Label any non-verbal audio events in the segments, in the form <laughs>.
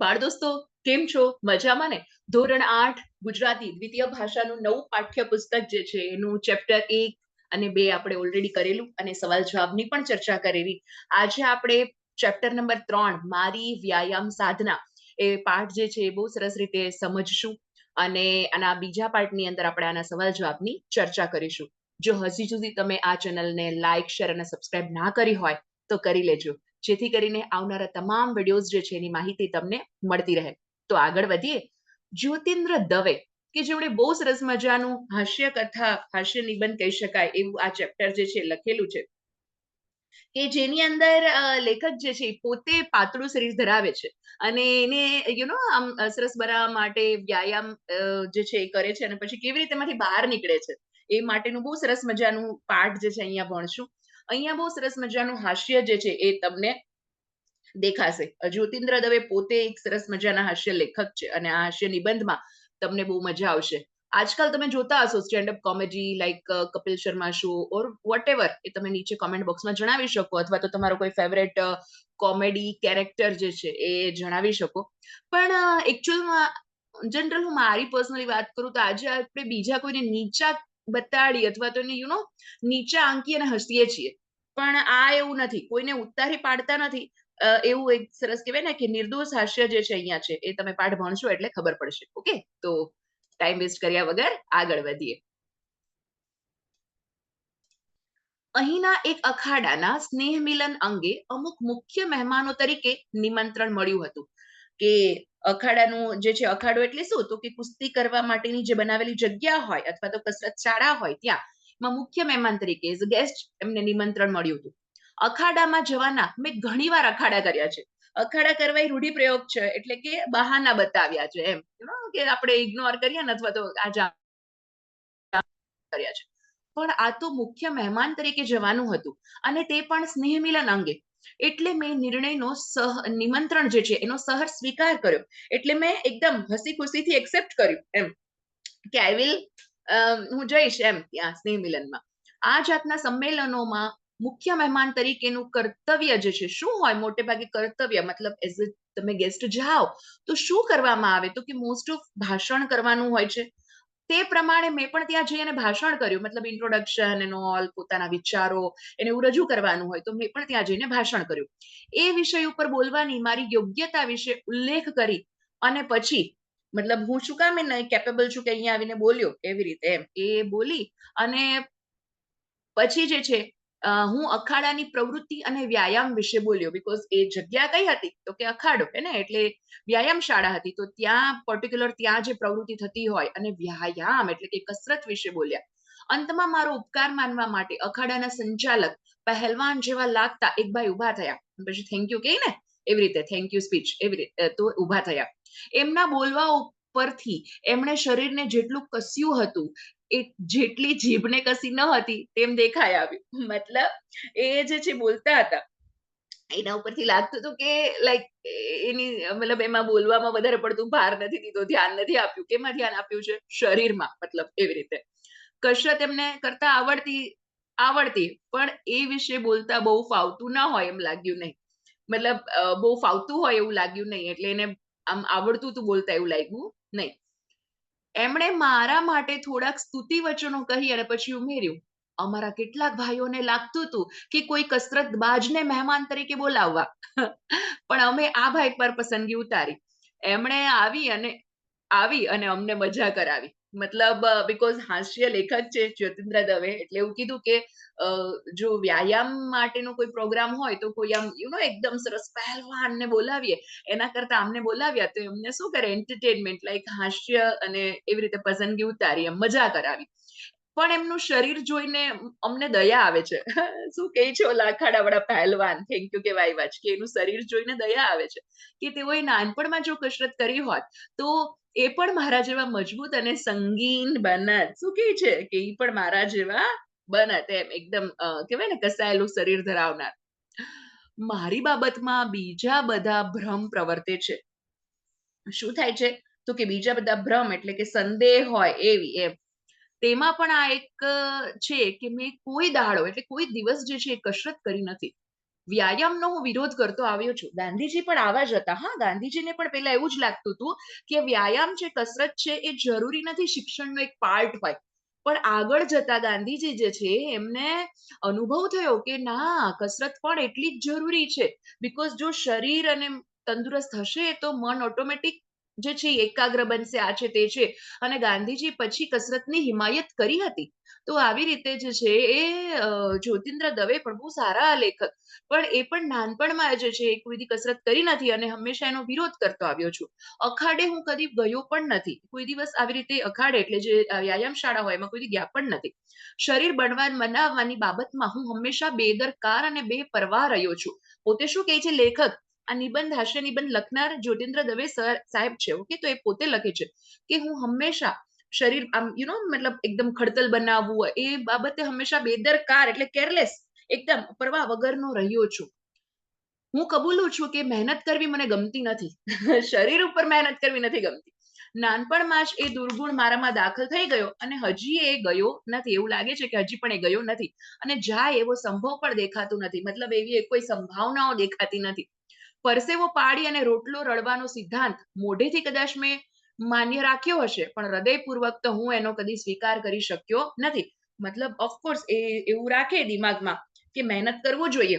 બાળ દોસ્તો કેમ છો? મજામાં ને? ધોરણ આઠ, ગુજરાતી દ્વિતીય ભાષાનું નવું પાઠ્યપુસ્તક જે છે, એનું ચેપ્ટર એક અને બે આપણે ઓલરેડી કરેલું અને સવાલ જવાબની પણ ચર્ચા કરેલી. આજે આપણે ચેપ્ટર નંબર ત્રણ, મારી વ્યાયામ સાધના, એ પાઠ જે છે એ બહુ સરસ રીતે સમજશું અને આના બીજા પાર્ટની અંદર આપણે આના સવાલ જવાબની ચર્ચા કરીશું. જો હજી સુધી તમે આ ચેનલને લાઈક શેર અને સબસ્ક્રાઇબ ના કરી હોય તો કરી લેજો. જેથી કરીને આવનારા તમામ વિડીયોઝ જે છે એની માહિતી તમને મળતી રહે. તો આગળ વધીએ. જ્યોતિન્દ્ર દવે, કે જેમણે બહુ સરસ મજાનું હાસ્ય કથા હાસ્ય નિબંધ કહી શકાય એવું આ ચેપ્ટર જે છે લખેલું છે. કે જેની અંદર લેખક જે છે પોતે પાતળું શરીર ધરાવે છે. અને એને યુ નો આમ સરસ બનાવવા માટે વ્યાયામ જે છે એ કરે છે અને પછી કેવી રીતે એમાંથી બહાર નીકળે છે. એ માટેનું બહુ સરસ મજાનું પાઠ જે છે અહીંયા ભણશું. અહીંયા બહુ સરસ મજાનું હાસ્ય જે છે એ તમને દેખાશે. જ્યોતિન્દ્ર દવે પોતે એક સરસ મજાના હાસ્ય લેખક છે અને આ હાસ્ય નિબંધમાં તમને બહુ મજા આવશે. આજકાલ તમે જોતા હશો standup comedy like Kapil Sharma show or whatever ever એ તમે નીચે કોમેન્ટ બોક્સમાં જણાવી શકો અથવા તો તમારો કોઈ ફેવરેટ કોમેડી કેરેક્ટર જે છે એ જણાવી શકો. પણ એકચ્યુઅલમાં જનરલ હું મારી પર્સનલી વાત કરું તો આજે આપણે બીજા કોઈને નીચા બતાડી અથવા તો યુ નો નીચા આંકી અને હસીએ છીએ. પણ આ એવું નથી. કોઈને ઉતારી પાડતા નથી. એવું એક સરસ કહેવાય ને કે નિર્દોષ હાસ્ય જે છે અહીંયા છે, એ તમે પાઠ ભણશો એટલે ખબર પડશે. ઓકે? તો ટાઈમ વેસ્ટ કર્યા વગર આગળ વધીએ. અહીંના એક અખાડાના સ્નેહ મિલન અંગે અમુક મુખ્ય મહેમાનો તરીકે નિમંત્રણ મળ્યું હતું કે અખાડાનું જે છે અખાડો એટલે શું? તો કે કુસ્તી કરવા માટેની જે બનાવેલી જગ્યા હોય અથવા તો કસરત શાળા હોય ત્યાં મુખ્ય મહેમાન તરીકે ગેસ્ટ એમને નિમંત્રણ મળ્યું હતું. અખાડામાં જવાના મેં ઘણી વાર અખાડા કર્યા છે. અખાડા કરવા એ રૂઢિપ્રયોગ છે, એટલે કે બહાના બતાવ્યા છે એમ. કે આપણે ઇગ્નોર કરીએ ને અથવા તો આ કર્યા છે. પણ આ તો મુખ્ય મહેમાન તરીકે જવાનું હતું અને તે પણ સ્નેહ મિલન અંગે. એટલે મેં નિર્ણયનો સહ, નિમંત્રણ જે છે, એનો સહર સ્વીકાર કર્યો. એટલે મેં એકદમ હસી ખુશીથી એક્સેપ્ટ કર્યું એમ. કે આઈ વિલ હું જઈશ એમ ત્યાં સ્નેહ મિલનમાં આ જાતના સંમેલનોમાં મુખ્ય મહેમાન તરીકેનું કર્તવ્ય જે છે, શું હોય? મોટે ભાગે કર્તવ્ય, મતલબ એઝ અ તમે ગેસ્ટ જાઓ, તો શું કરવામાં આવે? તો કે મોસ્ટ ઓફ ભાષણ કરવાનું હોય છે. તે પ્રમાણે મેં પણ ત્યાં જઈને ભાષણ કર્યું. મતલબ ઇન્ટ્રોડક્શન એનો ઓલ પોતાના વિચારો એને એવું રજૂ કરવાનું હોય, તો મેં પણ ત્યાં જઈને ભાષણ કર્યું. એ વિષય ઉપર બોલવાની મારી યોગ્યતા વિશે ઉલ્લેખ કરી અને પછી મતલબ હું શું કામ એને કેપેબલ છું કે અહીંયા આવીને બોલ્યો એવી રીતે એમ? એ બોલી અને પછી જે છે હું અખાડાની પ્રવૃત્તિ અને વ્યાયામ વિશે બોલ્યો બીકોઝ એ જગ્યા કઈ હતી? તો કે અખાડો, હે ને? એટલે વ્યાયામ શાળા હતી. તો ત્યાં પર્ટિક્યુલર ત્યાં જે પ્રવૃત્તિ થતી હોય અને વ્યાયામ એટલે કે કસરત વિશે બોલ્યા. અંતમાં મારો ઉપકાર માનવા માટે અખાડાના સંચાલક, પહેલવાન જેવા લાગતા એક ભાઈ ઊભા થયા. પછી થેન્ક યુ કહી ને એવી રીતે થેન્ક યુ સ્પીચ એવી રીતે તો ઊભા થયા. એમના બોલવા ઉપરથી એમણે શરીરને જેટલું કસ્યું હતું, એ જેટલી જીભને કસી ન હતી, તેમ દેખાઈ આવ્યું. મતલબ, એ જે છે, બોલતા હતા, એના ઉપરથી લાગતું હતું કે લાઈક એની, મતલબ એમાં બોલવામાં વધારે પડતું ભાર નથી દીધો, ધ્યાન નથી આપ્યું. કેમાં ધ્યાન આપ્યું છે? શરીરમાં, મતલબ એવી રીતે. કસરત એમને કરતા આવડતી આવડતી, પણ એ વિશે બોલતા બહુ ફાવતું ના હોય એમ લાગ્યું નહીં. મતલબ બહુ ફાવતું હોય એવું લાગ્યું નહીં, એટલે એને આમ આવડતું હતું બોલતા એવું લાગ્યું નહીં. એમણે મારા માટે થોડાક સ્તુતિ વચનો કહી અને પછી ઉમેર્યું, અમારા કેટલાક ભાઈઓને લાગતું હતું કે કોઈ કસરત બાજને મહેમાન તરીકે બોલાવવા. પણ અમે આ ભાઈ પર પસંદગી ઉતારી. એમણે આવી અને આવી અને અમને મજા કરાવી. મતલબ બીકોઝ હાસ્ય લેખક છે જ્યોતિન્દ્ર દવે એટલે એવું કીધું કે જો વ્યાયામ માટેનો કોઈ પ્રોગ્રામ હોય તો કોઈ આમ યુ નો એકદમ સરસ પહેલવાન ને બોલાવીએ. એના કરતા અમને બોલાવ્યા તો એમને શું કરે એન્ટરટેનમેન્ટ લાઈક હાસ્ય અને એવી રીતે પસંદગી ઉતારી, એમ મજા કરાવી. પણ એમનું શરીર જોઈને અમને દયા આવે છે. <laughs> શું કહે છે ઓલા વાળા પહેલવાન? થેન્ક યુ કે વાયવાચ કે એનું શરીર જોઈને દયા આવે છે. કે તેઓએ નાનપણમાં જો કસરત કરી હોત તો એ પણ મારા જેવા મજબૂત અને સંગીન બનત. શું કે છે? કે એ પણ મારા જેવા બનત એમ, એકદમ કહેવાય ને કસાયેલું શરીર ધરાવનાર. મારી બાબતમાં બીજા બધા ભ્રમ પ્રવર્તે છે. શું થાય છે? તો કે બીજા બધા ભ્રમ એટલે કે સંદેહ હોય એવી એમ. તેમાં પણ આ એક છે કે મેં કોઈ દાડો, એટલે કોઈ દિવસ જે છે એ કસરત કરી નથી. વ્યાયામનો હું વિરોધ કરતો આવ્યો છું. ગાંધીજી પણ આવા જ હતા. હા, ગાંધીજીને પણ પહેલા એવું જ લાગતું હતું કે વ્યાયામ છે, કસરત છે એ જરૂરી નથી શિક્ષણનો એક પાર્ટ હોય. પણ આગળ જતા ગાંધીજી જે છે એમને અનુભવ થયો કે ના કસરત પણ એટલી જ જરૂરી છે. બિકોઝ જો શરીર અને તંદુરસ્ત હશે તો મન ઓટોમેટિક જે છે એકાગ્ર બનશે, આ છે તે છે. અને ગાંધીજી પછી કસરતની હિમાયત કરી હતી. તો આવી રીતે જે છે એ જ્યોતિન્દ્ર દવે પણ બહુ સારા લેખક પણ એ પણ નાનપણમાં જે છે એ કોઈ દી કસરત કરી નથી અને હંમેશા એનો વિરોધ કરતો આવ્યો છું. અખાડે હું કદી ગયો પણ નથી. કોઈ દિવસ આવી રીતે અખાડે એટલે જે વ્યાયામ શાળા હોય એમાં કોઈ ગયા પણ નથી. શરીર બનવા બનાવવાની બાબતમાં હું હંમેશા બેદરકાર અને બેપરવાહ રહ્યો છું. પોતે શું કહે છે લેખક આ નિબંધ હાસ્ય નિબંધ લખનાર જ્યોતિન્દ્ર દવે સર સાહેબ છે ઓકે તો એ પોતે લખે છે કે હું હંમેશા શરીર, આમ યુ નો મતલબ એકદમ ખડતલ બનાવવું એ બાબતે હંમેશા બેદરકાર એટલે કેરલેસ એકદમ પરવા વગરનો રહ્યો છું. હું કબૂલું છું કે મહેનત કરવી મને ગમતી નથી. <laughs> શરીર ઉપર મહેનત કરવી નથી ગમતી. નાનપણમાં જ એ દુર્ગુણ મારામાં દાખલ થઈ ગયો અને હજી એ ગયો નથી. એવું લાગે છે કે હજી પણ એ ગયો નથી. અને જાય એવો સંભવ પણ દેખાતું નથી. મતલબ એવી કોઈ સંભાવનાઓ દેખાતી નથી. પરસેવો પાડી અને રોટલો રળવાનો સિદ્ધાંત મોઢેથી કદાચ મેં માન્ય રાખ્યો હશે, પણ હૃદયપૂર્વક તો હું એનો કદી સ્વીકાર કરી શક્યો નથી. મતલબ ઓફકોર્સ એ એવું રાખે દિમાગમાં કે મહેનત કરવું જોઈએ.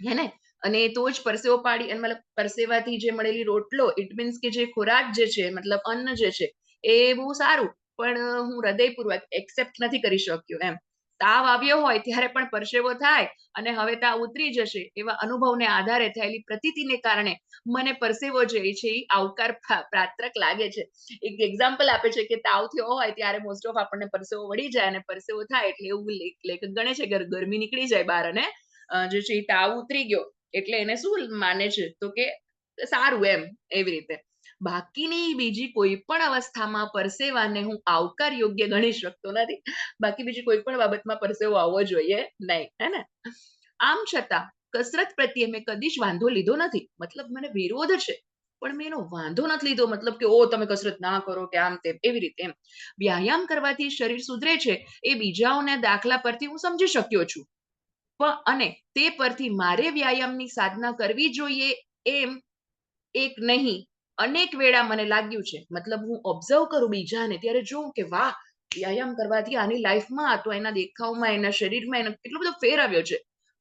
હે ને? અને તો જ પરસેવો પાડી અને મતલબ પરસેવાથી જે મળેલી રોટલો ઇટ મીન્સ કે જે ખોરાક જે છે, મતલબ અન્ન જે છે, એ બહુ સારું પણ હું હૃદયપૂર્વક એક્સેપ્ટ નથી કરી શક્યો એમ. તાવ આવ્યો હોય ત્યારે પણ પરસેવો થાય અને હવે તાવ ઉતરી જશે એવા અનુભવને આધારે થયેલી પ્રતીતિને કારણે મને પરસેવો જે છે એ આવકાર પ્રાત્રક લાગે છે. એક એક્ઝામ્પલ આપે છે કે તાવ થયો હોય ત્યારે મોસ્ટ ઓફ આપણને પરસેવો વળી જાય અને પરસેવો થાય એટલે એવું લેખ- લેખક ગણે છે કે ગરમી નીકળી જાય બહાર અને જે છે એ તાવ ઉતરી ગયો એટલે એને શું માને છે તો કે સારું એમ એવી રીતે બાકીની બીજી કોઈ પણ અવસ્થામાં પરસેવાને હું આવકાર યોગ્ય ગણી શકતો નથી. બાકી બીજી કોઈ પણ બાબતમાં પરસેવો આવવો જોઈએ નહીં, હે ને? આમ છતાં કસરત પ્રત્યે મેં કદી જ વાંધો લીધો નથી. મતલબ મને વિરોધ છે, પણ મેં એનો વાંધો નથી લીધો. મતલબ કે, ઓ, તમે કસરત ના કરો કે આમ તેમ, એવી રીતે એમ. વ્યાયામ કરવાથી શરીર સુધરે છે, એ બીજાઓના દાખલા પરથી હું સમજી શક્યો છું. પણ અને તે પરથી મારે વ્યાયામની સાધના કરવી જોઈએ એમ એક નહીં. અનેક વેળા મને લાગ્યું છે, મતલબ હું ઓબ્ઝર્વ કરું બીજાને ત્યારે જોઉં કે વાહ, વ્યાયામ કરવાથી આની લાઈફમાં આ તો એના દેખાવમાં, એના શરીરમાં એનો કેટલો બધો ફેર આવ્યો છે.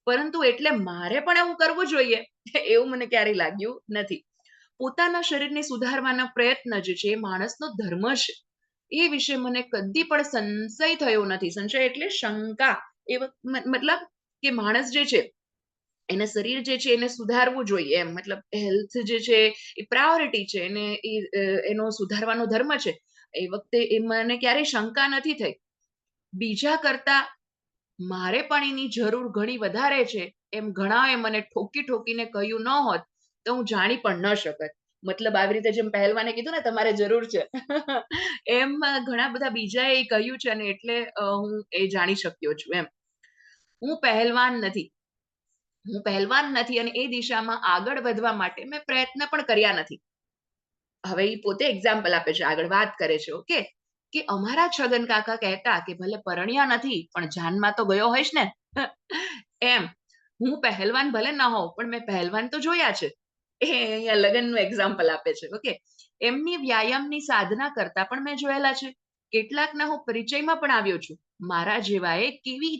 પરંતુ એટલે મારે પણ એવું કરવું જોઈએ, એવું મને ક્યારેય લાગ્યું નથી. પોતાના શરીરને સુધારવાના પ્રયત્ન જે છે, એ માણસનો ધર્મ છે. એ વિશે મને કદી પણ સંશય થયો નથી. સંશય એટલે શંકા. એ મતલબ કે માણસ જે છે એના શરીર જે છે એને સુધારવું જોઈએ એમ. મતલબ હેલ્થ જે છે એ પ્રાયોરિટી છે. એને એ એનો સુધારવાનો ધર્મ છે. એ વખતે એ મને ક્યારેય શંકા નથી થઈ. બીજા કરતા મારે પણ એની જરૂર ઘણી વધારે છે. એમ ઘણાએ મને ઠોકી ઠોકીને કહ્યું ન હોત તો હું જાણી પણ ન શકત. મતલબ આવી રીતે જેમ પહેલવાને કીધું ને, તમારે જરૂર છે. <laughs> એમ ઘણા બધા બીજાએ કહ્યું છે અને એટલે હું એ જાણી શક્યો છું એમ. હું પહેલવાન નથી. હું પહેલવાન નથી અને એ દિશામાં આગળ વધવા માટે મેં પ્રયત્ન પણ કર્યા નથી. હવે એ પોતે એક્ઝામ્પલ આપે છે. આગળ વાત કરે છે ઓકે કે અમારા છગન કાકા કહેતા કે ભલે પરણ્યા નથી, પણ જાનમાં તો ગયો હોઈશ ને? <laughs> એમ. હું પહેલવાન ભલે ન હોઉં, પણ મેં પહેલવાન તો જોયા છે. એ અહીંયા લગ્નનું એક્ઝામ્પલ આપે છે ઓકે એમની વ્યાયામની સાધના કરતા પણ મેં જોયેલા છે. કેટલાકના હું પરિચયમાં પણ આવ્યો છું. મારા જેવાએ કેવી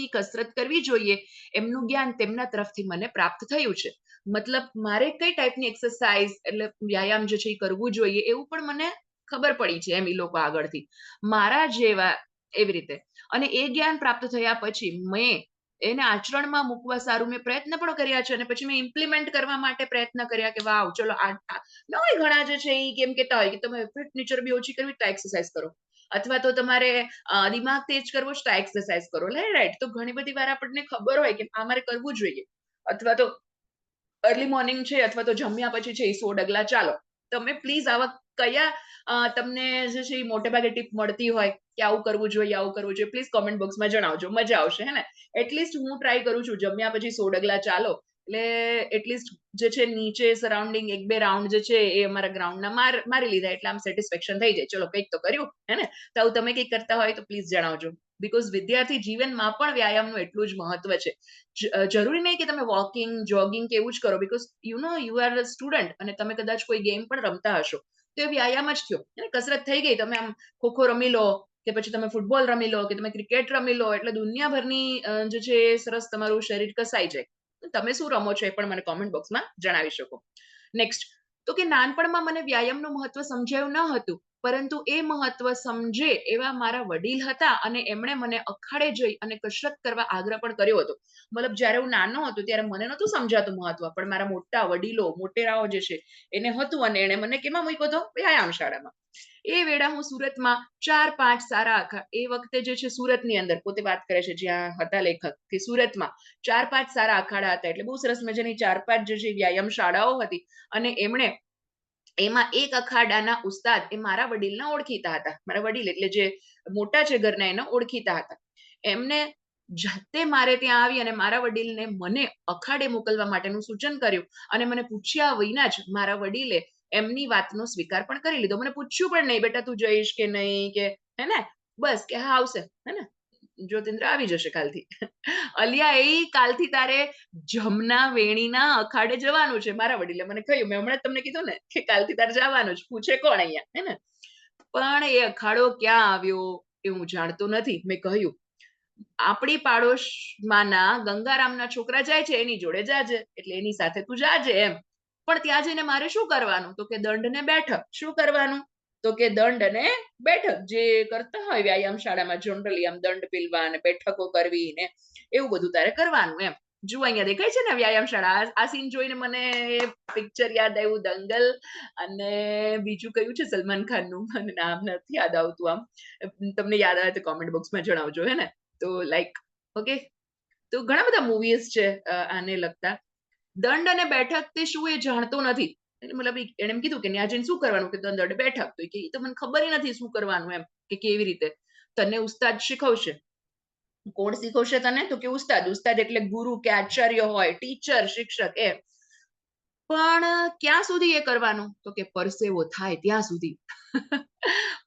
જાતની કસરત કરવી જોઈએ એમનું જ્ઞાન તેમના તરફથી મને પ્રાપ્ત થયું છે મતલબ મારે કઈ ટાઈપની એક્સરસાઇઝ એટલે વ્યાયામ જે છે એ કરવું જોઈએ એવું પણ મને ખબર પડી છે એમ એ લોકો આગળથી મારા જેવા એવી રીતે અને એ જ્ઞાન પ્રાપ્ત થયા પછી મેં એને આચરણમાં મૂકવા સારું મેં પ્રયત્ન પણ કર્યા છે અને પછી મેં ઇમ્પ્લિમેન્ટ કરવા માટે પ્રયત્ન કર્યા કે વાવ ચલો આ- ન હોય ઘણા જે છે એ કેમ કેતા હોય કે તમે ફિટ નેચર બી ઓછી કરવી તો એક્સરસાઇઝ કરો અથવા તો તમારે દિમાગ તેજ કરવો છે તો એક્સરસાઇઝ કરો. રાઈટ તો ઘણી બધી વાર આપણને ખબર હોય કે આ મારે કરવું જોઈએ. અથવા તો અર્લી મોર્નિંગ છે, અથવા તો જમ્યા પછી છે, એ સો ડગલા ચાલો. તમે પ્લીઝ આવા કયા તમને જે છે એ મોટે ભાગે ટીપ મળતી હોય કે આવું કરવું જોઈએ, આવું કરવું જોઈએ પ્લીઝ કોમેન્ટ બોક્સમાં જણાવજો. મજા આવશે, હે ને? એટલીસ્ટ હું ટ્રાય કરું છું. જમ્યા પછી સો ડગલા ચાલો. એટલે એટલીસ્ટ જે છે નીચે સરાઉન્ડિંગ એક બે રાઉન્ડ જે છે એ અમારા ગ્રાઉન્ડના માર, મારી લીધા. એટલે આમ સેટિસ્ફેક્શન થઈ જાય. ચલો, કંઈક તો કર્યું, હે ને? તો આવું તમે કંઈક કરતા હોય તો પ્લીઝ જણાવજો. બીકોઝ વિદ્યાર્થી જીવનમાં પણ વ્યાયામનું એટલું જ મહત્વ છે. જરૂરી નહીં કે તમે વોકિંગ જોગિંગ કે એવું જ કરો. Because you know you are student અને તમે કદાચ કોઈ ગેમ પણ રમતા હશો. તો એ વ્યાયામ જ થયો. અને કસરત થઈ ગઈ. તમે આમ ખોખો રમી લો કે પછી તમે ફૂટબોલ રમી લો કે તમે ક્રિકેટ રમી લો એટલે દુનિયાભરની જે છે એ સરસ તમારું શરીર કસાઈ જાય. તમે શું રમો છો એ પણ મને કોમેન્ટ બોક્સમાં જણાવી શકો. નેક્સ્ટ તો કે નાનપણમાં મને વ્યાયામનું મહત્વ સમજાયું ન હતું. પરંતુ એ મહત્વ સમજે એવા મારા વડીલ હતા અને એમણે મને અખાડે જઈ અને કસરત કરવા આગ્રહ પણ કર્યો હતો. મતલબ જ્યારે હું નાનો હતો ત્યારે મને નહોતું સમજાતું મહત્વ, પણ મારા મોટા વડીલો, મોટેરાઓ જે છે, એને હતું અને એને મને કેમાં મૂક્યો હતો? વ્યાયામ શાળામાં. એ વેળા હું સુરતમાં ચાર પાંચ સારા આખા, એ વખતે જે છે સુરતની અંદર, પોતે વાત કરે છે જ્યાં હતા લેખક, કે સુરતમાં ચાર પાંચ સારા અખાડા હતા, એટલે બહુ સરસ મજાની ચાર પાંચ જે છે વ્યાયામ શાળાઓ હતી અને એમણે એમાં એક અખાડાના ઉસ્તાદ એ મારા વડીલના ઓળખીતા હતા. મારા વડીલ એટલે જે મોટા છે ઘરના એના ઓળખીતા હતા. એમને જાતે મારે ત્યાં આવી અને મારા વડીલને મને અખાડે મોકલવા માટેનું સૂચન કર્યું અને મને પૂછ્યા વિના જ મારા વડીલે એમની વાતનો સ્વીકાર પણ કરી લીધો. મને પૂછ્યું પણ નહીં, બેટા તું જઈશ કે નહીં? કે હે ને? બસ કે હા, આવશે. હે ને? જ્યોતિન્દ્ર આવી જશે કાલથી. <laughs> અલિયા, એ કાલથી તારે જમના વેણીના અખાડે જવાનું છે. મારા વડીલે મને કહ્યું, મેં હમણાં તમને કીધું ને, કે કાલથી તારે જવાનું છે. પૂછે કોણ અહીંયા, હે ને? પણ એ અખાડો ક્યાં આવ્યો એ હું જાણતો નથી. મેં કહ્યું, આપણી પાડોશમાંના ગંગારામના છોકરા જાય છે, એની જોડે જાજે, એટલે એની સાથે તું જાજે એમ. પણ ત્યાં જઈને મારે શું કરવાનું? તો કે દંડ ને બેઠક. શું કરવાનું? તો કે દંડ અને બેઠક જે કરતા હોય વ્યાયામ શાળામાં જનરલી આમ દંડ પીલવા અને બેઠકો કરવી ને એવું બધું તારે કરવાનું એમ. જુઓ અહીંયા દેખાય છે ને વ્યાયામ શાળા. આ- સીન જોઈને મને પિક્ચર યાદ આવ્યું દંગલ અને બીજું કયું છે સલમાન ખાનનું? મને નામ નથી યાદ આવતું આમ. તમને યાદ આવે તો કોમેન્ટ બોક્સમાં જણાવજો, હે ને? તો લાઈક ઓકે તો ઘણા બધા મૂવીઝ છે આને લગતા. દંડ અને બેઠક તે શું એ જાણતો નથી. મતલબ એને એમ કીધું કે ત્યાં શું કરવાનું? કે દંડ બેઠક તો કે એ તો મને ખબર નથી શું કરવાનું એમ, કે કેવી રીતે? તને ઉસ્તાદ શીખવશે. કોણ શીખવશે તને? તો કે ઉસ્તાદ? ઉસ્તાદ એટલે ગુરુ કે આચાર્ય હોય, ટીચર, શિક્ષક એ પણ, ક્યાં સુધી એ કરવાનું? તો કે પરસેવો થાય ત્યાં સુધી. <laughs>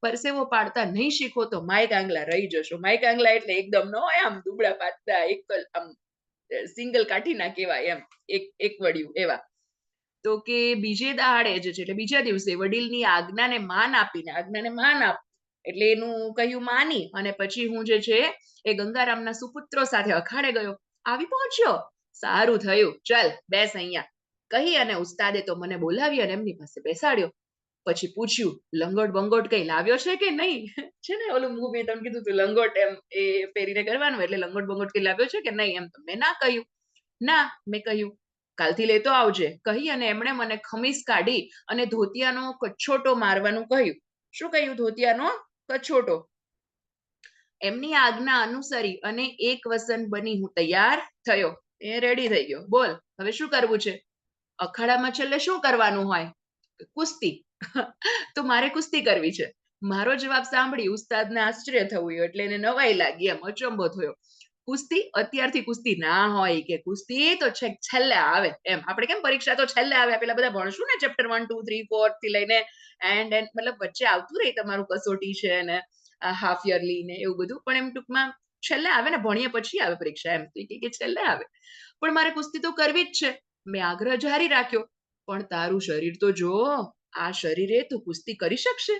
પરસેવો પાડતા નહીં શીખો તો માઇક આંગલા રહી જશો. માઇક આંગલા એટલે એકદમ ન આમ દુબળા પાતળા એક આમ, સિંગલ કાઠી ના કહેવાય એમ, એક એક વડિયું, એવા. તો કે બીજે દાડે જે છે, એટલે બીજા દિવસે વડીલની આજ્ઞાને માન આપીને, આજ્ઞાને માન આપ, એટલે એનું કહ્યું માની, અને પછી હું જે છે એ ગંગારામના સુપુત્રો સાથે અખાડે ગયો. આવી પહોંચ્યો. સારું થયું. ચાલ, બેસ અહીંયા. કહી અને ઉસ્તાદે તો મને બોલાવી અને એમની પાસે બેસાડ્યો. પછી પૂછ્યું, લંગોટ બંગોટ કઈ લાવ્યો છે કે નહીં? છે ને ઓલું હું મેં તમને કીધું તું, લંગોટ એમ એ પહેરીને કરવાનું, એટલે લંગોટ બંગોટ કઈ લાવ્યો છે કે નહીં એમ મેં ના કહ્યું. ના, મેં કહ્યું કાલથી લેતો આવજે. કહી અને એમણે મને ખમીસ કાઢી અને ધોતિયાનો કચ્છોટો મારવાનું કહ્યું. શું કહ્યું ધોતિયાનો? કચ્છોટો એમની આજ્ઞા અનુસરી અને એક વસન બની હું તૈયાર થયો. એ રેડી થઈ ગયો. બોલ, હવે શું કરવું છે? અખાડામાં છેલ્લે શું કરવાનું હોય? કુસ્તી. તો મારે કુસ્તી કરવી છે. મારો જવાબ સાંભળી ઉસ્તાદને આશ્ચર્ય થયું એટલે એને નવાઈ લાગી, એમ અચંબો થયો. કુસ્તી? અત્યારથી કુસ્તી ના હોય કે કુસ્તી તો છેક છેલ્લે આવે, એમ. આપણે કેમ પરીક્ષા તો છેલ્લે આવે, પેલા બધા ભણશું ને ચેપ્ટર વન ટુ થ્રી ફોરથી લઈને એન્ડ એન્ડ મતલબ વચ્ચે આવતું રહે તમારું કસોટી છે ને હાફ યરલી ને એવું બધું. પણ એમ ટૂંકમાં છેલ્લે આવે ને, ભણીએ પછી આવે પરીક્ષા એમ. તો કે છેલ્લે આવે. પણ મારે કુસ્તી તો કરવી જ છે. મેં આગ્રહ જારી રાખ્યો. પણ તારું શરીર તો જો, આ શરીરે તું કુસ્તી કરી શકશે.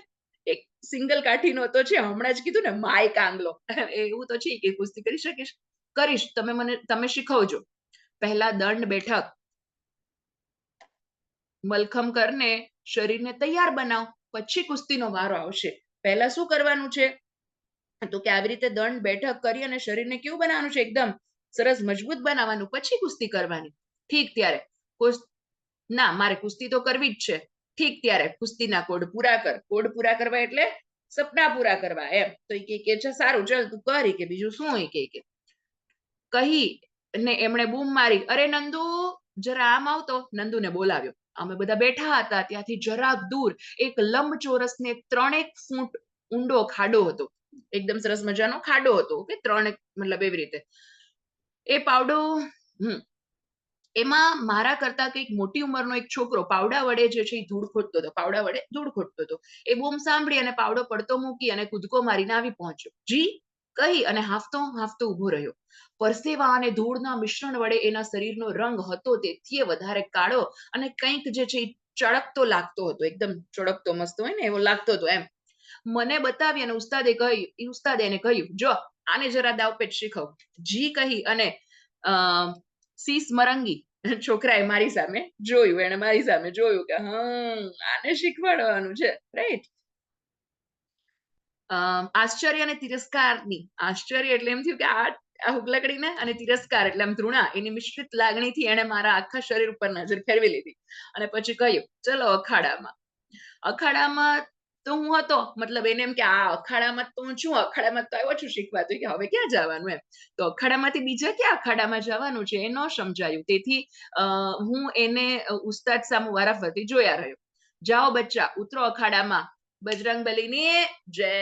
સિંગલ કાઠીનો તો છે, હમણાં જ કીધું ને માય કાંગલો <laughs> એવું તો છે કે કુસ્તી કરી શકીશ? કરીશ. તમે મને, તમે શીખવજો. પહેલા દંડ બેઠક. મલખમ કરને શરીરને તૈયાર બનાવ. પછી કુસ્તીનો વારો આવશે. પહેલા શું કરવાનું છે? તો કે આવી રીતે દંડ બેઠક કરી અને શરીરને કેવું બનાવવાનું છે? એકદમ સરસ મજબૂત બનાવવાનું. પછી કુસ્તી કરવાની. ઠીક ત્યારે. ના, મારે કુસ્તી તો કરવી જ છે. ઠીક ત્યારે કુસ્તીના કોડ પૂરા કર. કોડ પૂરા કરવા એટલે સપના પૂરા કરવા એમ. તો એ કે છે, સારું, ચલ તું કરી. કે બીજું શું? એ કે કહી ને એમણે બૂમ મારી. અરે નંદુ, જરા આમ આવતો. નંદુને બોલાવ્યો. અમે બધા બેઠા હતા. ત્યાંથી જરાક દૂર એક લંબચોરસ ને ત્રણેક ફૂટ ઊંડો ખાડો હતો. એકદમ સરસ મજાનો ખાડો હતો કે ત્રણેક, મતલબ એવી રીતે. એ પાવડો, હમ એમાં મારા કરતા કંઈક મોટી ઉંમરનો એક છોકરો પાવડા વડે જે છે એ ધૂળ ખોટતો હતો, પાવડા વડે ધૂળ ખોટતો હતો. એ બૂમ સાંભળી અને પાવડો પડતો મૂકી અને કૂદકો મારીને આવી પહોંચ્યો. જી, કહી અને હાફતો હાફતો ઊભો રહ્યો. પરસેવા અને ધૂળના મિશ્રણ વડે એના શરીરનો રંગ હતો તેથી વધારે કાળો અને કંઈક જે છે એ ચળકતો લાગતો હતો, એકદમ ચળકતો મસ્ત હોય ને એવો લાગતો હતો એમ. મને બતાવી અને ઉસ્તાદે કહ્યું ઉસ્તાદે એને કહ્યું, જો, આને જરા દાવપેચ શીખવ. જી કહી અને અ સીસ મરંગી છોકરાએ મારી સામે જોયું એને મારી સામે જોયું કે, હમ, આને શીખવાડવાનું છે. રાઈટ આશ્ચર્ય અને તિરસ્કારની. આશ્ચર્ય એટલે એમ થયું કે આ આ હુકલકડીને અને તિરસ્કાર એટલે આમ ધૃણા, એની મિશ્રિત લાગણીથી એણે મારા આખા શરીર ઉપર નજર ફેરવી લીધી. અને પછી કહ્યું, ચલો અખાડામાં. અખાડામાં તો હું હતો. મતલબ એને એમ કે, આ અખાડામાં તો હું છું, અખાડામાં તો આવ્યો છું શીખવા તો કે હવે ક્યાં જવાનું એમ. તો અખાડામાંથી બીજા ક્યાં અખાડામાં જવાનું છે એ ન સમજાયું. તેથી હું એને ઉસ્તાદ સામુ વારાફરતી જોયા રહ્યો. જાઓ બચ્ચા, ઉતરો અખાડામાં. બજરંગ બલીની, જય.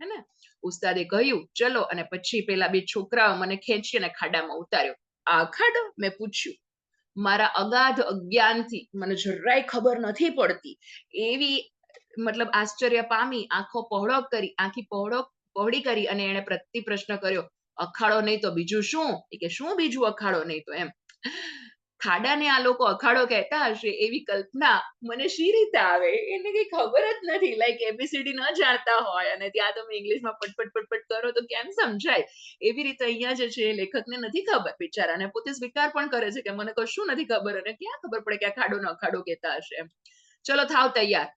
હે ને? ઉસ્તાદે કહ્યું, ચલો. અને પછી પેલા બે છોકરાઓ મને ખેંચી અને ખાડામાં ઉતાર્યો. આ ખાડો મેં પૂછ્યું. મારા અગાધ અજ્ઞાનથી, મને જરાય ખબર નથી પડતી. એવી મતલબ આશ્ચર્ય પામી, આંખો પહોળો કરી, આંખી પહોળો, પહોળી કરી અને એણે પ્રતિ પ્રશ્ન કર્યો, અખાડો નહીં તો બીજું શું? કે, શું બીજું અખાડો નહીં તો? એમ. ખાડાને આ લોકો અખાડો કહેતા હશે એવી કલ્પના મને શી રીતે આવે? એને કઈ ખબર જ નથી. લાઈક એબીસીડી ન જાણતા હોય અને ત્યાં તમે ઇંગ્લિશમાં પટપટ પટપટ કરો તો કેમ સમજાય? એવી રીતે અહીંયા જે છે લેખકને નથી ખબર. બિચારાને પોતે સ્વીકાર પણ કરે છે કે મને કશું નથી ખબર અને ક્યાં ખબર પડે કે આ ખાડો નો અખાડો કહેતા હશે ચલો, થાવ તૈયાર.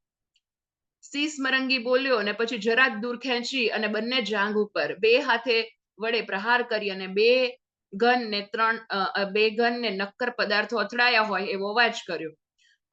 સીસ મરંગી બોલ્યો અને પછી જરાક દૂર ખેંચી અને બંને જાંઘ ઉપર બે હાથે વડે પ્રહાર કરી અને બે ઘન ને ત્રણ બે ઘન ને નક્કર પદાર્થો અથડાયા હોય એવો અવાજ કર્યો.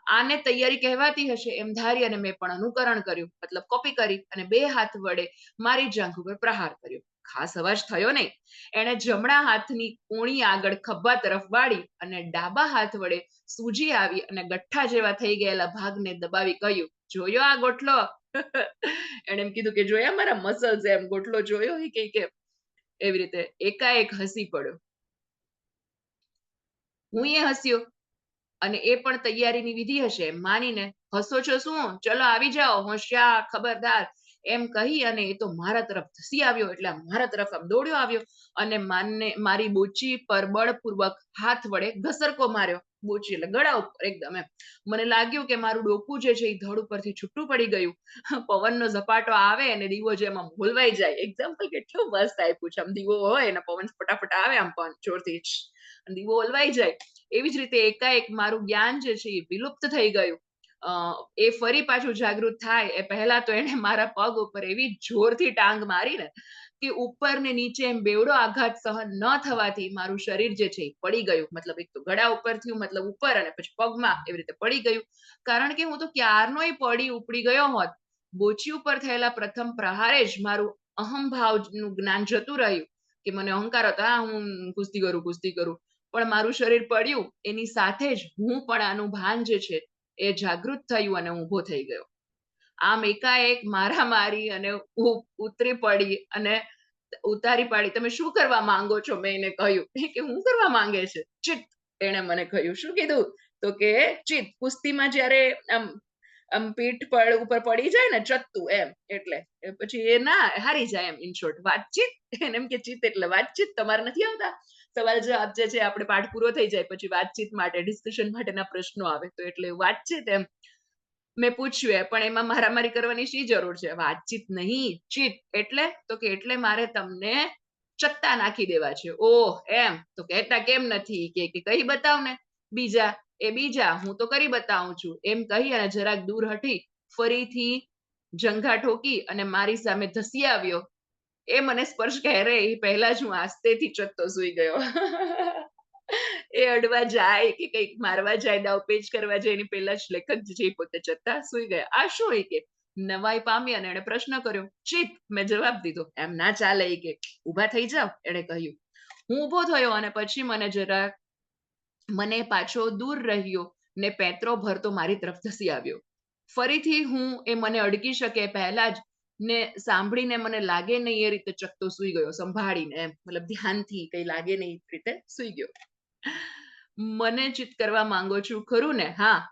આને તૈયારી કહેવાતી હશે એમ ધારી અને મેં પણ અનુકરણ કર્યું, મતલબ કોપી કરી અને બે હાથ વડે મારી જાંઘ ઉપર પ્રહાર કર્યો. ખાસ અવાજ થયો નહીં. એણે જમણા હાથની કોણી આગળ ખભા તરફ વાળી અને ડાબા હાથ વડે સૂજી આવી અને ગઠ્ઠા જેવા થઈ ગયેલા ભાગને દબાવી કહ્યું જોયો આ ગોટલો <laughs> એને એમ કીધું કે જોયા મારા મસલ્સ એમ ગોટલો જોયો એ કે કે એવી રીતે એકાએક હસી પડ્યો. હું એ હસ્યો અને એ પણ તૈયારીની વિધિ હશે માનીને, હસો છો શું? ચલો આવી જાઓ, હોશિયાર, ખબરદાર. એમ કહી અને એ તો મારા તરફ ધસી આવ્યો, એટલે મારા તરફ આમ દોડ્યો આવ્યો અને માનને મારી બોચી પર બળપૂર્વક હાથ વડે ઘસરકો માર્યો. બોચી એટલે ગળા ઉપર એકદમ એમ. મને લાગ્યું કે મારું ડોકું જે છે એ ધડ ઉપરથી છૂટું પડી ગયું. <laughs> પવનનો ઝપાટો આવે અને દીવો જે એમાં ભૂલવાઈ જાય. એક્ઝામ્પલ કેટલું મસ્ત આપ્યું છે. આમ દીવો હોય અને પવન ફટાફટ આવે આમ પણ જોરથી. દીવો ઓલવાઈ જાય. એવી જ રીતે એકાએક મારું જ્ઞાન જે છે એ વિલુપ્ત થઈ ગયું. એ ફરી પાછું જાગૃત થાય. એ પહેલા તો એને મારા પગ ઉપર એવી જોરથી ટાંગ મારી ને કે ઉપર ને નીચે એમ બેવડો આઘાત સહન ન થવાથી મારું શરીર જે છે પડી ગયું. મતલબ એક તો ગળા ઉપર થયું, મતલબ ઉપર અને પછી પગમાં એવી રીતે પડી ગયું. કારણ કે હું તો ક્યારનો પડી ઉપડી ગયો હોત, બોચી ઉપર થયેલા પ્રથમ પ્રહારે જ મારું અહંભાવનું જ્ઞાન જતું રહ્યું કે મને અહંકાર હતો, હા, હું કુસ્તી કરું કુસ્તી કરું. પણ મારું શરીર પડ્યું, એની સાથે જ હું પણ આનું ભાન જે છે એ જાગૃત થયું અને ઊભો થઈ ગયો. આમ એકાએક મારા મારી અને ઉતરી પડી અને ઉતારી પાડી. તમે શું કરવા માંગો છો? મેં એને કહ્યું. કે હું કરવા માંગે છે? ચિત્ત. એણે મને કહ્યું. શું કીધું? તો કે, ચિત્ત, કુસ્તીમાં જ્યારે આમ આમ પીઠ પર ઉપર પડી જાય ને, ચત્તુ એમ, એટલે. પછી એ ના, હારી જાય એમ ઇન શોર્ટ વાતચીત? એને એમ કે, ચિત્ત એટલે વાતચીત, તમારે નથી આવતા? સવાલ જવાબ જે છે આપણે પાઠ પૂરો થઈ જાય, પછી વાતચીત માટે ડિસ્કશન માટેના પ્રશ્નો આવે. તો એટલે વાતચીત એમ. મેં પૂછ્યું પણ એમાં મારામારી કરવાની શી જરૂર છે? વાતચીત નહીં ચીત એટલે? તો કે એટલે મારે તમને ચત્તા નાખી દેવા છે. ઓહ, એમ. તો કહેતા કેમ નથી? કે કહી બતાવ ને. બીજા, એ બીજા, હું તો કરી બતાવું છું. એમ કહી અને જરાક દૂર હટી, ફરીથી જંઘા ઠોકી અને મારી સામે ધસી આવ્યો. એ મને સ્પર્શ કરે એ પહેલા જ હું આસ્તેથી ચત્તો સુઈ ગયો. <laughs> એ અડવા જાય કે કંઈક મારવા જાય દાવપેચ કરવા જાય, એની પહેલા જ લેખક જે પોતે જતા સુઈ ગયા. આ શું એ કે નવાઈ પામી અને એણે પ્રશ્ન કર્યો ચિત મેં જવાબ દીધો, એમ ના ચાલે એ કે, ઊભા થઈ જાવ, એણે કહ્યું. હું ઊભો થયો અને પછી મને જરા, મને પાછો દૂર રહ્યો ને પેત્રો ભરતો મારી તરફ ધસી આવ્યો. ફરીથી હું એ મને અડકી શકે પહેલા જ ને સાંભળીને મને લાગે નહીં એ રીતે ચકતો સુઈ ગયો, સંભાળીને એમ, મતલબ ધ્યાનથી કઈ લાગે નહીં રીતે સુઈ ગયો. મને ચિત કરવા માંગો છું, ખરું ને? હા.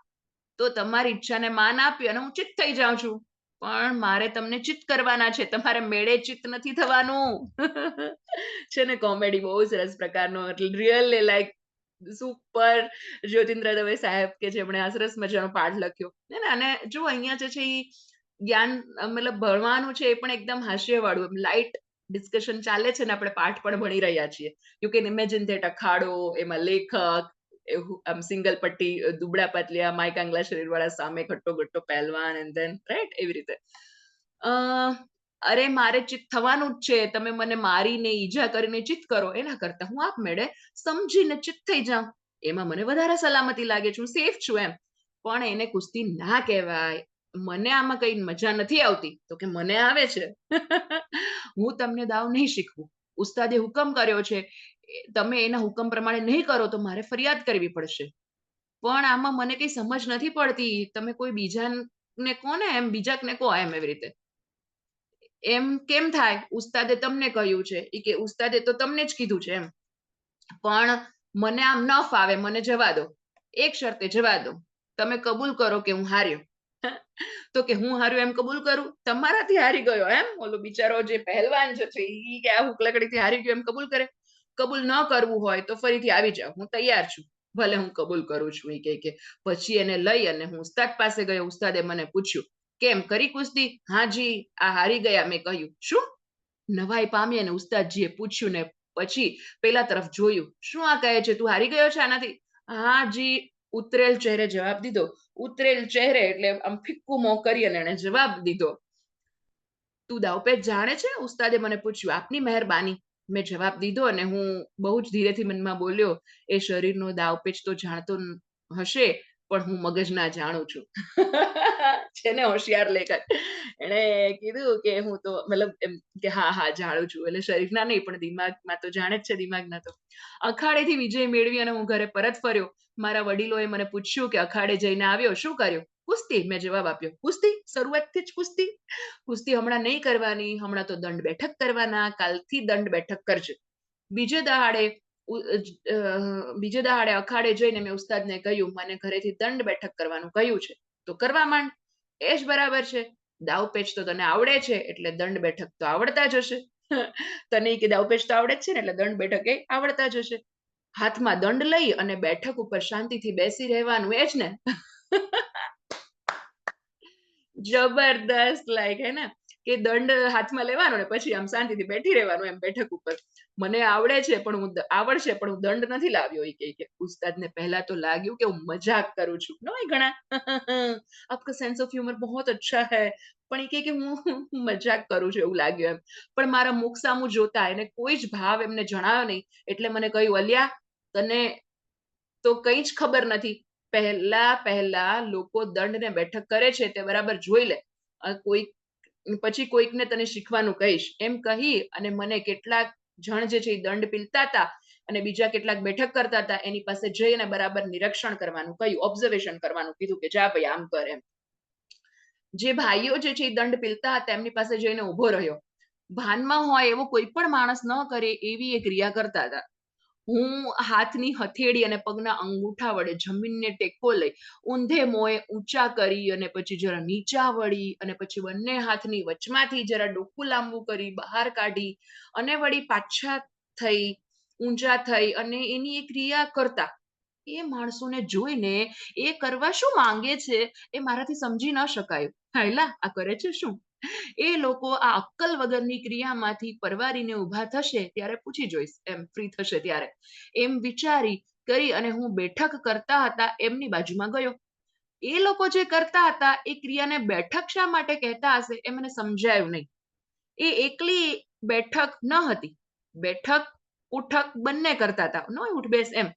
તો તમારી ઈચ્છાને માન આપ્યું અને હું ચિત થઈ જાઉં છું. પણ મારે તમને ચિત કરવાના છે. તમારે મેળે ચિત નથી થવાનું. <laughs> છે ને, કોમેડી બહુ સરસ પ્રકારનો. Real like super Jyotindra Dave સાહેબ કે જેમણે આ સરસ મજાનો પાઠ લખ્યો. ને, અને જો અહીંયા જે છે એ જ્ઞાન, મતલબ ભણવાનું છે એ પણ એકદમ હાસ્યવાળું. લાઇટ ડિસ્કશન ચાલે છે ને આપણે પાઠ પણ ભણી રહ્યા છીએ. યુ કેન ઇમેજિન ધેટ અખાડો એમાં લેખક આમ સિંગલ પટ્ટી દુબળા પાતલિયા માઇક આંગલા શરીરવાળા, સામે ઘટ્ટો ઘટ્ટો પહેલવાન એન્ડ ધેન રાઈટ એવી રીતે. અરે, મારે ચિત થવાનું જ છે. તમે મને મારીને ઈજા કરીને ચિત કરો. એના કરતા હું આપમેળે સમજીને ચિત થઈ જાઉં. એમાં મને વધારે સલામતી લાગે છે. હું સેફ છું એમ. પણ એને કુસ્તી ના કહેવાય. મને આમાં કઈ મજા નથી આવતી. તો કે મને આવે છે. હું તમને દાવ નહીં શીખવું. ઉસ્તાદે હુકમ કર્યો છે. તમે એના હુકમ પ્રમાણે નહીં કરો તો મારે ફરિયાદ કરવી પડશે. પણ આમાં મને કઈ સમજ નથી પડતી. તમે કોઈ બીજાને કહો ને એમ? બીજાને કહો એમ એવી રીતે? એમ કેમ થાય? ઉસ્તાદે તમને કહ્યું છે. એ કે ઉસ્તાદે તો તમને જ કીધું છે એમ. પણ મને આમ ન ફાવે. મને જવા દો. એક શરતે જવા દો. તમે કબૂલ કરો કે હું હાર્યો. <laughs> તો કે હું હારું એમ કબૂલ કરું? તમારાથી હારી ગયો એમ? ઓલો બિચારો જે પહેલવાન જે છે, ઈ કે આ હુકલકડીથી હારી ગયો એમ કબૂલ કરે? કબૂલ ન કરવું હોય તો ફરીથી આવી જાઓ, હું તૈયાર છું. ભલે હું કબૂલ કરું છું, ઈ કે પછી એને લઈ અને હું ઉસ્તાદ પાસે ગયો. ઉસ્તાદે મને પૂછ્યું, કેમ કરી કુસ્તી? હાજી આ હારી ગયા, મેં કહ્યું, શું? નવાઈ પામી અને ઉસ્તાદજીએ પૂછ્યું ને પછી પેલા તરફ જોયું, શું આ કહે છે? તું હારી ગયો છે આનાથી? હા જી ઉતરેલ ચહેરે જવાબ દીધો. ઉતરેલ ચહેરે એટલે આમ ફિક્કું મો કરી અને એણે જવાબ દીધો. તું દાવપેચ જાણે છે? ઉસ્તાદે મને પૂછ્યું. આપની મહેરબાની. મેં જવાબ દીધો અને હું બહુ જ ધીરેથી મનમાં બોલ્યો, એ શરીરનો દાવપેચ તો જાણતો હશે, પણ હું મગજના જાણું છું. છે ને હોશિયાર લેખક. એણે કીધું કે હું તો, મતલબ એમ કે હા હા, જાણું છું. એટલે શરીરના નહીં, પણ દિમાગમાં તો જાણે જ છે દિમાગના તો. અખાડેથી વિજય મેળવી અને હું ઘરે પરત ફર્યો. મારા વડીલોએ મને પૂછ્યું કે અખાડે જઈને આવ્યો, શું કર્યું? કુસ્તી. મેં જવાબ આપ્યો, કુસ્તી. શરૂઆતથી જ કુસ્તી. કુસ્તી હમણાં નહીં કરવાની, હમણાં તો દંડ બેઠક કરવાના. કાલથી દંડ બેઠક કરજે. બીજે દહાડે બીજે દહાડે અખાડે જઈને મેં ઉસ્તાદને કહ્યું, મને ઘરેથી દંડ બેઠક કરવાનું કહ્યું છે. તો કરવા માંડ. એ જ બરાબર છે? દાવ પેચ તો તને આવડે છે, એટલે દંડ બેઠક તો આવડતા જ હશે. તને કે દાવ પેચ તો આવડે જ છે ને, એટલે દંડ બેઠક એ આવડતા જ હશે. હાથમાં દંડ લઈ અને બેઠક ઉપર શાંતિથી બેસી રહેવાનું એ જ ને? જબરદસ્ત લાઈક હે ને? કે દંડ હાથમાં લેવાનો ને પછી આમ શાંતિથી બેઠી રહેવાનું એમ બેઠક ઉપર. મને આવડે છે પણ હું આવડશે પણ હું દંડ નથી લાવ્યો એ કે ઉસ્તાદને પહેલા તો લાગ્યું કે હું મજાક કરું છું. નો એ ઘણા. આપકા સેન્સ ઓફ હ્યુમર બહોત અચ્છા હૈ. પણ એ કહે કે હું <laughs> મજાક કરું છું એવું લાગ્યું એમ. પણ મારા મુખ સામું જોતા એને કોઈ જ ભાવ એમને જણાયો નહીં. એટલે મને કહ્યું, અલ્યા, તને તો કંઈ જ ખબર નથી. પહેલા પહેલા લોકો દંડને બેઠક કરે છે તે બરાબર જોઈ લે. અ કોઈ પછી કોઈકને તને શીખવાનું કહીશ. એમ કહી અને મને કેટલાક જણ જે છે એ દંડ પીલતા હતા અને બીજા કેટલાક બેઠક કરતા હતા એની પાસે જઈને બરાબર નિરીક્ષણ કરવાનું કહ્યું ઓબ્ઝર્વેશન કરવાનું, કીધું કે જા ભાઈ આમ કર જે ભાઈઓ જે છે એ દંડ પીલતા હતા, એમની પાસે જઈને ઊભો રહ્યો. ભાનમાં હોય એવો કોઈ પણ માણસ ન કરે એવી એ ક્રિયા કરતા હતા હું હાથની હથેળી અને પગના અંગૂઠા વડે જમીનને ટેકો લઈ ઊંધે મોએ ઊંચા કરી અને પછી જરા નીચા વળી અને પછી બંને હાથની વચમાંથી જરા ડોકું લાંબુ કરી બહાર કાઢી અને વળી પાછા થઈ, ઊંચા થઈ અને એની એ ક્રિયા કરતા. એ માણસોને જોઈને એ કરવા શું માંગે છે એ મારાથી સમજી ન શકાય. હાયલા, આ કરે છે શું? એ લોકો આ અક્કલ વગરની ક્રિયામાંથી પરવારીને ઊભા થશે ત્યારે પૂછી જોઈશ, એમ ફ્રી થશે ત્યારે. એમ વિચારી કરી અને હું બેઠક કરતા હતા, એમની બાજુમાં ગયો. એ લોકો જે કરતા હતા, એ ક્રિયાને બેઠક શા માટે કહેતા હશે એ મને સમજાયું નહીં. એ એકલી બેઠક ન હતી. બેઠક, ઉઠક બંને કરતા હતા. નો ઉઠ, બેસ, એમ.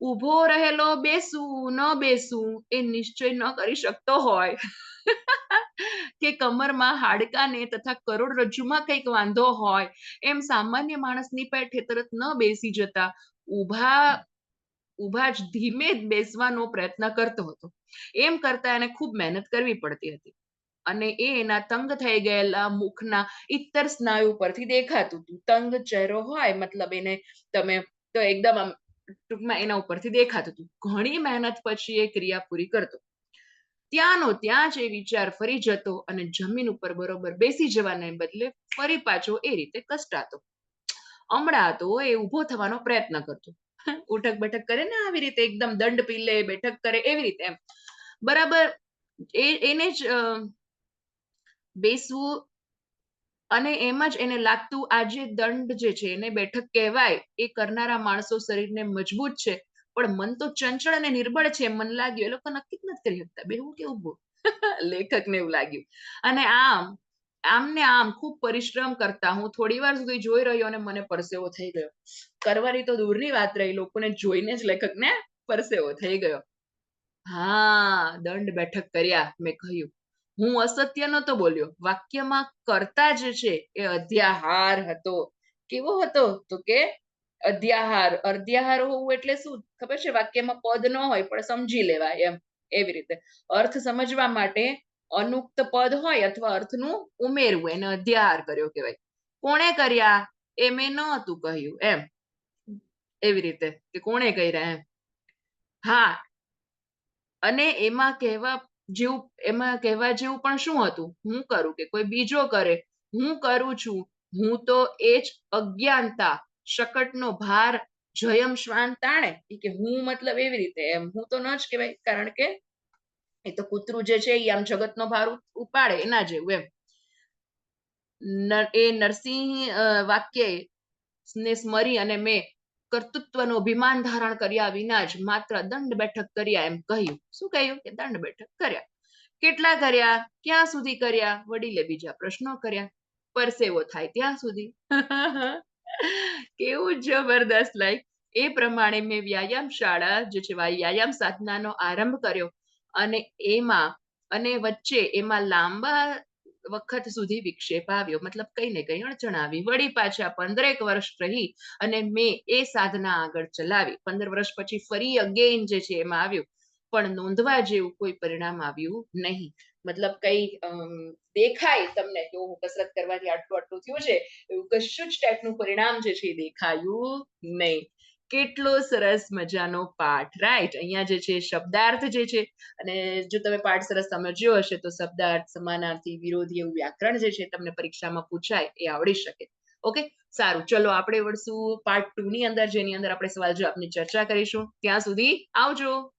ઊભો રહેલો બેસું, ન બેસું એ નિશ્ચય ન કરી શકતો હોય. કે કમરમાં હાડકાને તથા કરોડરજ્જુમાં કંઈક વાંધો હોય, એમ સામાન્ય માણસની પેઠે તરત ન બેસી જતા ઊભા ઊભા જ ધીમે બેસવાનો પ્રયત્ન કરતો હતો. એમ કરતા એને ખૂબ મહેનત કરવી પડતી હતી. અને એ એના તંગ થઈ ગયેલા મુખના ઇત્તર સ્નાયુ પરથી દેખાતું હતું. તંગ ચહેરો હોય, મતલબ એને તમે તો એકદમ આમ ટૂંકમાં એના ઉપરથી દેખાતું હતું. ઘણી મહેનત પછી એ ક્રિયા પૂરી કરતો. ત્યાંનો ત્યાં જ એ વિચાર ફરી જતો અને જમીન ઉપર બરોબર બેસી જવાને બદલે ફરી પાછો એ રીતે કષ્ટાતો. હમણાં એ ઊભો થવાનો પ્રયત્ન કરતો. ઉઠક બેઠક કરે ને આવી રીતે એકદમ દંડ પી લે બેઠક કરે એવી રીતે એમ. બરાબર એ, એને જ બેસવું અને એમ જ એને લાગતું આ જે દંડ જે છે એને બેઠક કહેવાય એ કરનારા માણસો શરીરને મજબૂત છે. પણ મન તો ચંચળ અને નિર્બળ છે મન લાગ્યું. એ લોકો નક્કી જ નથી કરી શકતા? બેહવું કે ઊભું? <laughs> લેખકને એવું લાગ્યું. અને આમ આમ ને આમ ખૂબ પરિશ્રમ કરતા હું થોડી વાર સુધી જોઈ રહ્યો અને મને પરસેવો થઈ ગયો. કરવાની તો દૂરની વાત રહી. લોકોને જોઈને જ લેખકને પરસેવો થઈ ગયો. હા, દંડ બેઠક કર્યા, મેં કહ્યું. હું અસત્ય નતો બોલ્યો. વાક્યમાં કરતા જે છે. એ અધ્યાહાર હતો. કેવો હતો? તો કે અધ્યાહાર અર્ધ્યાહાર હોવું એટલે શું? ખબર છે? વાક્યમાં પદ ન હોય પણ સમજી લેવાય એમ, એવી રીતે. અર્થ સમજવા માટે અનુક્ત પદ હોય અથવા અર્થનું ઉમેરવું, એને અધ્યાહાર કર્યો કહેવાય. કોણે કર્યા? એ મેં ન હતું કહ્યું, એમ. એવી રીતે, કે કોણે કર્યા એમ. હા. અને એમાં કહેવા જેવું, એમાં કહેવા જેવું પણ શું હતું? હું કરું કે કોઈ બીજો કરે. હું કરું છું. હું તો એ જ અજ્ઞાનતા શકટનો ભાર જયમ શ્વાન તાણે. એ કે હું મતલબ એવી રીતે એમ. હું તો ન જ કહેવાય, કારણ કે એ તો કૂતરું જે છે એ આમ જગતનો ભાર ઉપાડે, એના જેવું એમ. એ નરસિંહ વાક્ય ને સ્મરી અને મેં કર્તૃત્વનું અભિમાન ધારણ કર્યા વિના જ માત્ર દંડ બેઠક કર્યા એમ કહ્યું. શું કહ્યું? કે દંડ બેઠક કર્યા. કેટલા કર્યા? ક્યાં સુધી કર્યા? વડીલે બીજા પ્રશ્નો કર્યા. પરસેવો થાય ત્યાં સુધી. <laughs> કેવું જબરદસ્ત. લાઈક એ પ્રમાણે મેં વ્યાયામ શાળા, જે છે વ્યાયામ સાધનાનો આરંભ કર્યો. અને એમાં, અને વચ્ચે એમાં લાંબા વખત સુધી વિક્ષેપ આવ્યો. મતલબ કઈ ને કઈ અડચણ વળી પાછા પંદરેક વર્ષ રહી અને મેં એ સાધના આગળ ચલાવી. પંદર વર્ષ પછી ફરી અગેન જે છે, એમાં આવ્યું. પણ નોંધવા જેવું કોઈ પરિણામ આવ્યું નહીં. મતલબ કઈ દેખાય તમને કે હું કસરત કરવાથી આટલું આટલું થયું છે, એવું કશું જ ટાઈપનું પરિણામ જે છે એ દેખાયું નહીં. કેટલો સરસ મજાનો પાઠ, રાઈટ? અહીંયા જે છે શબ્દાર્થ જે છે, અને જો તમે પાઠ સરસ સમજ્યો હશે, તો શબ્દાર્થ, સમાનાર્થી, વિરોધી એવું વ્યાકરણ જે છે તમને પરીક્ષામાં પૂછાય, એ આવડી શકે. ઓકે? સારું. ચલો, આપણે વળશું પાર્ટ ટુ ની અંદર, જેની અંદર આપણે સવાલ જવાબની ચર્ચા કરીશું. ત્યાં સુધી આવજો.